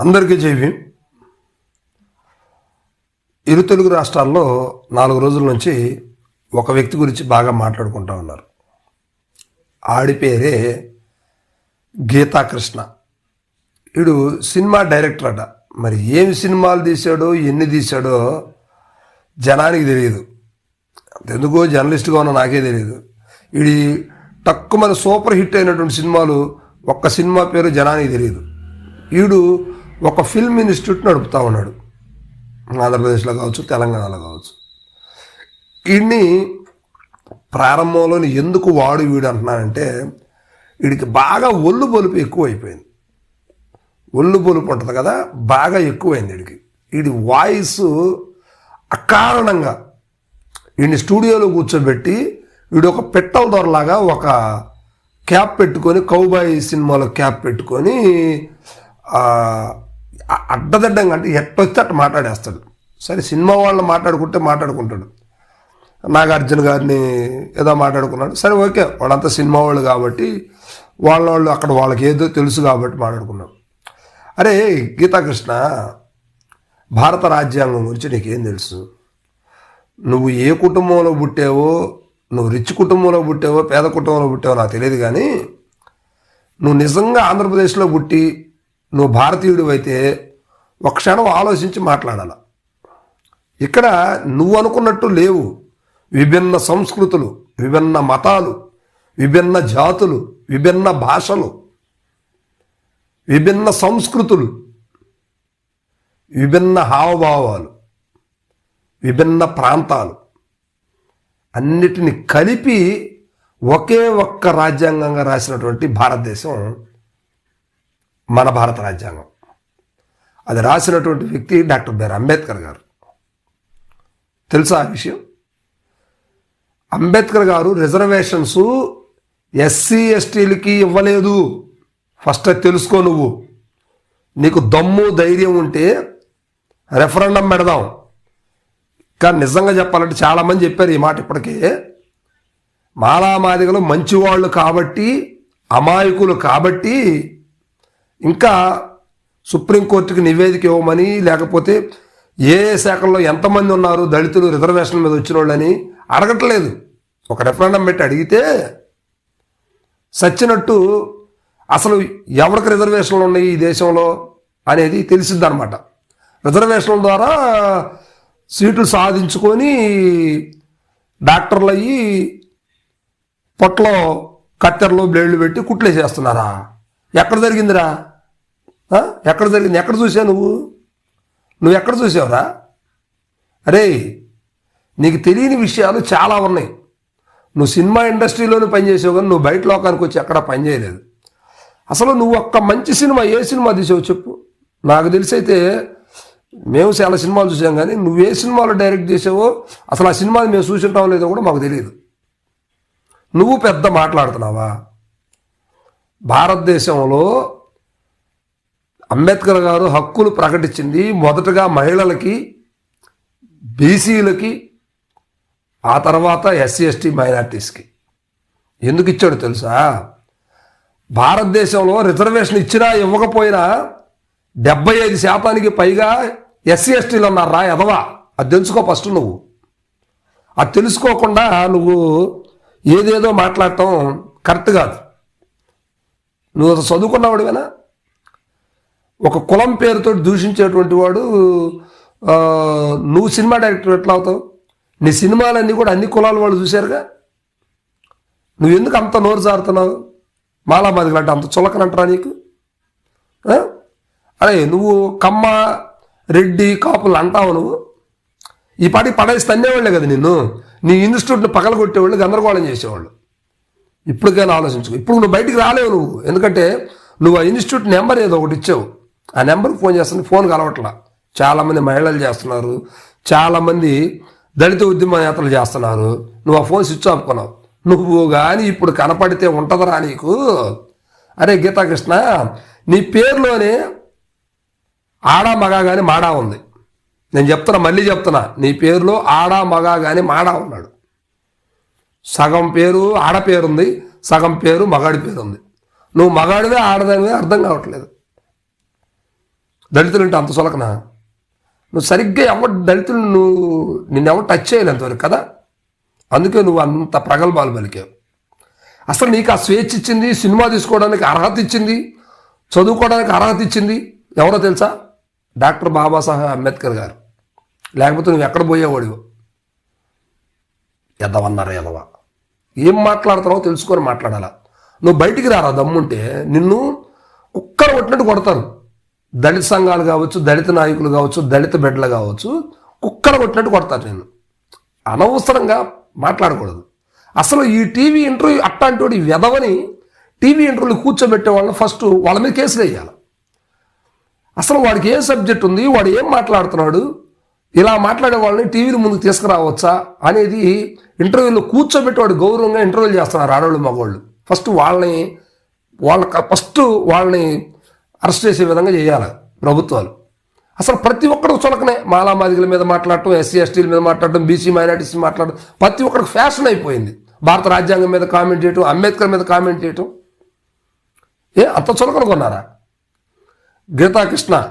అందరికీ జైవ్యం ఇరు తెలుగు రాష్ట్రాల్లో నాలుగు రోజుల నుంచి ఒక వ్యక్తి గురించి బాగా మాట్లాడుకుంటా ఉన్నారు. ఆడి పేరే గీతాకృష్ణ. వీడు సినిమా డైరెక్టర్ అట. మరి ఏమి సినిమాలు తీశాడో ఎన్ని తీశాడో జనానికి తెలియదు. ఎందుకో జర్నలిస్ట్గా ఉన్న నాకే తెలియదు. ఇది తక్కువ మన సూపర్ హిట్ అయినటువంటి సినిమాలు ఒక్క సినిమా పేరు జనానికి తెలియదు. వీడు ఒక ఫిల్మ్ ఇన్స్టిట్యూట్ నడుపుతా ఉన్నాడు. ఆంధ్రప్రదేశ్లో కావచ్చు తెలంగాణలో కావచ్చు. వీడిని ప్రారంభంలోని ఎందుకు వాడు వీడు అంటున్నానంటే వీడికి బాగా ఒళ్ళు బొలుపు ఎక్కువ అయిపోయింది ఒళ్ళు బొలుపు ఉంటుంది కదా బాగా ఎక్కువైంది వీడికి వీడి వాయిస్ అకారణంగా వీడిని స్టూడియోలో కూర్చోబెట్టి వీడు ఒక పెట్టల దొరలాగా ఒక క్యాప్ పెట్టుకొని కౌబాయ్ సినిమాలో క్యాప్ పెట్టుకొని అడ్డదడ్డంగా అంటే ఎట్టొస్తే అట్ట మాట్లాడేస్తాడు. సరే సినిమా వాళ్ళు మాట్లాడుకుంటే మాట్లాడుకుంటాడు. నాగార్జున గారిని ఏదో మాట్లాడుకున్నాడు. సరే ఓకే వాళ్ళంతా సినిమా వాళ్ళు కాబట్టి వాళ్ళ వాళ్ళు అక్కడ వాళ్ళకి ఏదో తెలుసు కాబట్టి మాట్లాడుకున్నాడు. అరే గీతాకృష్ణ భారత రాజ్యాంగం గురించి నీకేం తెలుసు? నువ్వు ఏ కుటుంబంలో పుట్టావో నువ్వు రిచ్ కుటుంబంలో పుట్టావో పేద కుటుంబంలో పుట్టావో నాకు తెలియదు కానీ నువ్వు నిజంగా ఆంధ్రప్రదేశ్లో పుట్టి నువ్వు భారతీయుడు అయితే ఒక క్షణం ఆలోచించి మాట్లాడాల. ఇక్కడ నువ్వు అనుకున్నట్టు లేవు. విభిన్న సంస్కృతులు విభిన్న మతాలు విభిన్న జాతులు విభిన్న భాషలు విభిన్న సంస్కృతులు విభిన్న హావభావాలు విభిన్న ప్రాంతాలు. అన్నిటిని కలిపి ఒకే ఒక్క రాజ్యాంగంగా రాసినటువంటి భారతదేశం మన భారత రాజ్యాంగం. అది రాసినటువంటి వ్యక్తి డాక్టర్ బిఆర్ అంబేద్కర్ గారు. తెలుసా ఆ విషయం? అంబేద్కర్ గారు రిజర్వేషన్స్ ఎస్సీ ఎస్టీలకి ఇవ్వలేదు. ఫస్ట్ తెలుసుకో నువ్వు. నీకు దమ్ము ధైర్యం ఉంటే రెఫరెండం పెడదాం. కానీ నిజంగా చెప్పాలంటే చాలామంది చెప్పారు ఈ మాట ఇప్పటికే. మాలామాదిగలు మంచివాళ్ళు కాబట్టి అమాయకులు కాబట్టి ఇంకా సుప్రీంకోర్టుకి నివేదిక ఇవ్వమని లేకపోతే ఏ శాఖల్లో ఎంతమంది ఉన్నారు దళితులు రిజర్వేషన్ మీద వచ్చిన వాళ్ళని అడగట్లేదు. ఒక రెఫరెండం పెట్టి అడిగితే సచ్చినట్టు అసలు ఎవరికి రిజర్వేషన్లు ఉన్నాయి ఈ దేశంలో అనేది తెలిసిద్దనమాట రిజర్వేషన్ల ద్వారా సీట్లు సాధించుకొని డాక్టర్లు అయ్యి పొట్టలో కత్తెరలు బ్లేడ్లు పెట్టి కుట్లేసేస్తున్నారా? ఎక్కడ జరిగిందిరా? ఎక్కడ జరిగింది? ఎక్కడ చూసావు నువ్వు? నువ్వు ఎక్కడ చూసావురా? అరే నీకు తెలియని విషయాలు చాలా ఉన్నాయి. నువ్వు సినిమా ఇండస్ట్రీలోనే పనిచేసావు కానీ నువ్వు బయట లోకానికి వచ్చి ఎక్కడ పనిచేయలేదు అసలు నువ్వు ఒక్క మంచి సినిమా ఏ సినిమా తీసావు చెప్పు. నాకు తెలిసి అయితే మేము చాలా సినిమాలు చూసాం కానీ నువ్వు ఏ సినిమాలో డైరెక్ట్ చేసావో అసలు ఆ సినిమాని మేము చూసింటాం లేదో కూడా మాకు తెలియదు. నువ్వు పెద్ద మాట్లాడుతున్నావా? భారతదేశంలో అంబేద్కర్ గారు హక్కులు ప్రకటించింది మొదటగా మహిళలకి బీసీలకి ఆ తర్వాత ఎస్సీ ఎస్టీ మైనార్టీస్కి. ఎందుకు ఇచ్చాడు తెలుసా? భారతదేశంలో రిజర్వేషన్ ఇచ్చినా ఇవ్వకపోయినా డెబ్బై ఐదు శాతానికి పైగా ఎస్సీ ఎస్టీలు ఉన్నారా. ఎదవా? అది తెలుసుకో ఫస్ట్ నువ్వు. అది తెలుసుకోకుండా నువ్వు ఏదేదో మాట్లాడటం కరెక్ట్ కాదు. నువ్వు అసలు చదువుకున్నవాడివేనా? ఒక కులం పేరుతో దూషించేటువంటి వాడు నువ్వు సినిమా డైరెక్టర్ ఎట్లా అవుతావు? నీ సినిమాలన్నీ కూడా అన్ని కులాల వాళ్ళు చూశారుగా? నువ్వు ఎందుకు అంత నోరు జారుతున్నావు? మాలామాదిగలు అంటే అంత చులకనంటారా నీకు? అరే నువ్వు కమ్మ రెడ్డి కాపులు అంటావు నువ్వు. ఈ పాటికి పడేసి తన్నేవాళ్ళే కదా నిన్ను. నీ ఇన్స్టిట్యూట్ని పగలగొట్టేవాళ్ళు గందరగోళం చేసేవాళ్ళు. ఇప్పటికైనా ఆలోచించుకో. ఇప్పుడు నువ్వు బయటికి రాలేవు నువ్వు. ఎందుకంటే నువ్వు ఆ ఇన్స్టిట్యూట్ నెంబర్ ఏదో ఒకటి ఇచ్చావు. ఆ నెంబర్కి ఫోన్ చేస్తుంది ఫోన్ కలవట్లా చాలామంది మహిళలు చేస్తున్నారు. చాలామంది దళిత ఉద్యమ నేతలు చేస్తున్నారు. నువ్వు ఆ ఫోన్ స్విచ్ ఆఫ్ కొన్నావు. నువ్వు కానీ ఇప్పుడు కనపడితే ఉంటుందరా నీకు. అరే గీతాకృష్ణ నీ పేరులోనే ఆడా మగా కానీ మాడా ఉంది. నేను చెప్తున్నా మళ్ళీ చెప్తున్నా. నీ పేరులో ఆడా మగా కానీ మాడా ఉన్నాడు. సగం పేరు ఆడ పేరు ఉంది సగం పేరు మగాడి పేరు ఉంది నువ్వు మగాడివే ఆడదానివే అర్థం కావట్లేదు. దళితులు అంటే అంత సొలకనా? నువ్వు సరిగ్గా ఎవరు దళితులు నువ్వు నిన్నెవరు టచ్ చేయలేదు అంతవరకు కదా? అందుకే నువ్వు అంత ప్రగల్భాలు పలికావు. అసలు నీకు ఆ స్వేచ్ఛ ఇచ్చింది సినిమా తీసుకోవడానికి అర్హత ఇచ్చింది చదువుకోవడానికి అర్హత ఇచ్చింది ఎవరో తెలుసా? డాక్టర్ బాబాసాహెబ్ అంబేద్కర్ గారు. లేకపోతే నువ్వు ఎక్కడ పోయేవాడివో? ఎదవన్నారు ఎదవ ఏం మాట్లాడుతున్నావో తెలుసుకొని మాట్లాడాలా. నువ్వు బయటికి రారా దమ్ముంటే? నిన్ను కుక్కర కొట్టినట్టు కొడతారు. దళిత సంఘాలు కావచ్చు దళిత నాయకులు కావచ్చు దళిత బిడ్డలు కావచ్చు కుక్కలు కొట్టినట్టు కొడతాను నేను. అనవసరంగా మాట్లాడకూడదు. అసలు ఈ టీవీ ఇంటర్వ్యూ అట్టాంటి వెదవని టీవీ ఇంటర్వ్యూలు కూర్చోబెట్టే వాళ్ళని ఫస్ట్ వాళ్ళ మీద కేసులు వేయాలి. అసలు వాడికి ఏ సబ్జెక్ట్ ఉంది వాడు ఏం మాట్లాడుతున్నాడు ఇలా మాట్లాడే వాళ్ళని టీవీల ముందుకు తీసుకురావచ్చా అనేది ఇంటర్వ్యూలో కూర్చోబెట్టి వాడు గౌరవంగా ఇంటర్వ్యూలు చేస్తున్నారు ఆడవాళ్ళు మగవాళ్ళు ఫస్ట్ వాళ్ళని వాళ్ళ ఫస్ట్ వాళ్ళని అరెస్ట్ చేసే విధంగా చేయాలి ప్రభుత్వాలు. అసలు ప్రతి ఒక్కరు చులకనే మాలామాదిగల మీద మాట్లాడటం ఎస్సీ ఎస్టీల మీద మాట్లాడటం బీసీ మైనార్టీస్ మాట్లాడటం ప్రతి ఒక్కరికి ఫ్యాషన్ అయిపోయింది. భారత రాజ్యాంగం మీద కామెంట్ చేయటం అంబేద్కర్ మీద కామెంట్ చేయటం. ఏ అంత చులకన కొన్నారా? గీతాకృష్ణ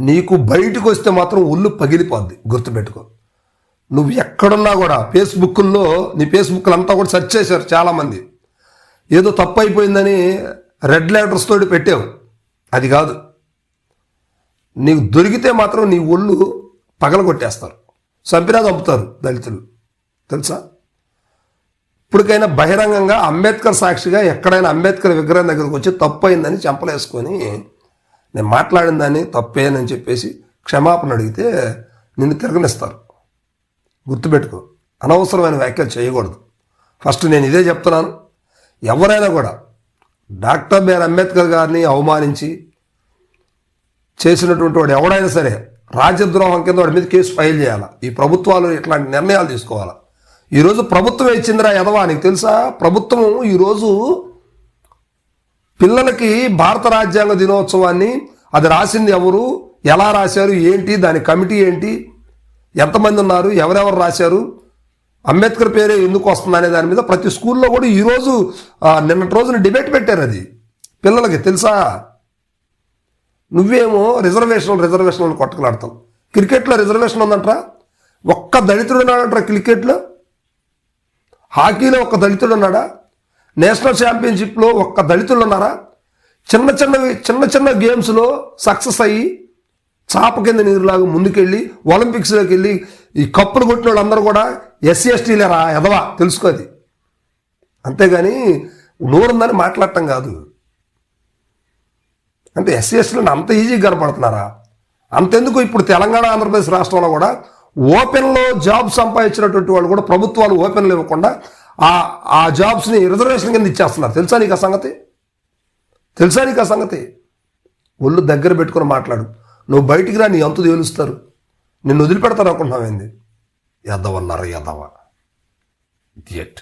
నీకు బయటకు వస్తే మాత్రం ఒళ్ళు పగిలిపోద్ది గుర్తుపెట్టుకో. నువ్వు ఎక్కడున్నా కూడా ఫేస్బుక్లో నీ ఫేస్బుక్లో అంతా కూడా సెర్చ్ చేశారు చాలామంది. ఏదో తప్పు అయిపోయిందని రెడ్ లెటర్స్ తోటి పెట్టావు. అది కాదు. నీకు దొరికితే మాత్రం నీ ఒళ్ళు పగలగొట్టేస్తారు. చంపినా చంపుతారు దళితులు. తెలుసా? ఇప్పటికైనా బహిరంగంగా అంబేద్కర్ సాక్షిగా ఎక్కడైనా అంబేద్కర్ విగ్రహం దగ్గరకు వచ్చి తప్పు అయిందని చెంపలేసుకొని నేను మాట్లాడిన దాన్ని తప్పేనని చెప్పేసి క్షమాపణ అడిగితే నిన్ను తిరగనిస్తారు. గుర్తుపెట్టుకో. అనవసరమైన వ్యాఖ్యలు చేయకూడదు. ఫస్ట్ నేను ఇదే చెప్తున్నాను. ఎవరైనా కూడా డాక్టర్ బిఆర్ అంబేద్కర్ గారిని అవమానించి చేసినటువంటి వాడు ఎవడైనా సరే రాజ్యద్రోహం కింద వాడి మీద కేసు ఫైల్ చేయాలి? ఈ ప్రభుత్వాలు ఇట్లాంటి నిర్ణయాలు తీసుకోవాలి? ఈరోజు ప్రభుత్వం ఇచ్చిందిరా ఎదవా నీకు తెలుసా? ప్రభుత్వం ఈరోజు పిల్లలకి భారత రాజ్యాంగ దినోత్సవాన్ని అది రాసింది ఎవరు? ఎలా రాశారు? ఏంటి? దాని కమిటీ ఏంటి? ఎంతమంది ఉన్నారు? ఎవరెవరు రాశారు? అంబేద్కర్ పేరే ఎందుకు వస్తుంది అనే దాని మీద ప్రతి స్కూల్లో కూడా ఈరోజు నిన్నటి రోజున డిబేట్ పెట్టారు అది. పిల్లలకి తెలుసా? నువ్వేమో రిజర్వేషన్ రిజర్వేషన్ కొట్టుకులాడతావు క్రికెట్లో రిజర్వేషన్ ఉందంటరా? ఒక్క దళితుడు ఉన్నాడంటరా క్రికెట్లో? హాకీలో ఒక్క దళితుడు ఉన్నాడా? నేషనల్ ఛాంపియన్షిప్లో ఒక్క దళితులు ఉన్నారా? చిన్న చిన్నవి చిన్న చిన్న గేమ్స్లో సక్సెస్ అయ్యి చాప కింద నీరులాగా ముందుకెళ్ళి ఒలింపిక్స్లోకి వెళ్ళి ఈ కప్పులు కొట్టిన వాళ్ళందరూ కూడా ఎస్సీ ఎస్టీలేరా ఎదవా? తెలుసుకో అది. అంతేగాని నోరుందని మాట్లాడటం కాదు. అంటే ఎస్సీ ఎస్టీలను అంత ఈజీగా కనపడుతున్నారా అంతెందుకు ఇప్పుడు తెలంగాణ ఆంధ్రప్రదేశ్ రాష్ట్రంలో కూడా ఓపెన్లో జాబ్ సంపాదించినటువంటి వాళ్ళు కూడా ప్రభుత్వాలు ఓపెన్లు ఇవ్వకుండా ఆ ఆ జాబ్స్ని రిజర్వేషన్ కింద ఇచ్చేస్తున్నారు. తెలుసా నీకు ఆ సంగతి? తెలుసా నీకు ఆ సంగతి? ఒళ్ళు దగ్గర పెట్టుకొని మాట్లాడు. నువ్వు బయటికి రా నీ అంతు తేలుస్తారు. నిన్ను వదిలిపెడతారు అనుకుంటున్నావు ఏంది ఎదవన్నారు ఎదవ ఇడియట్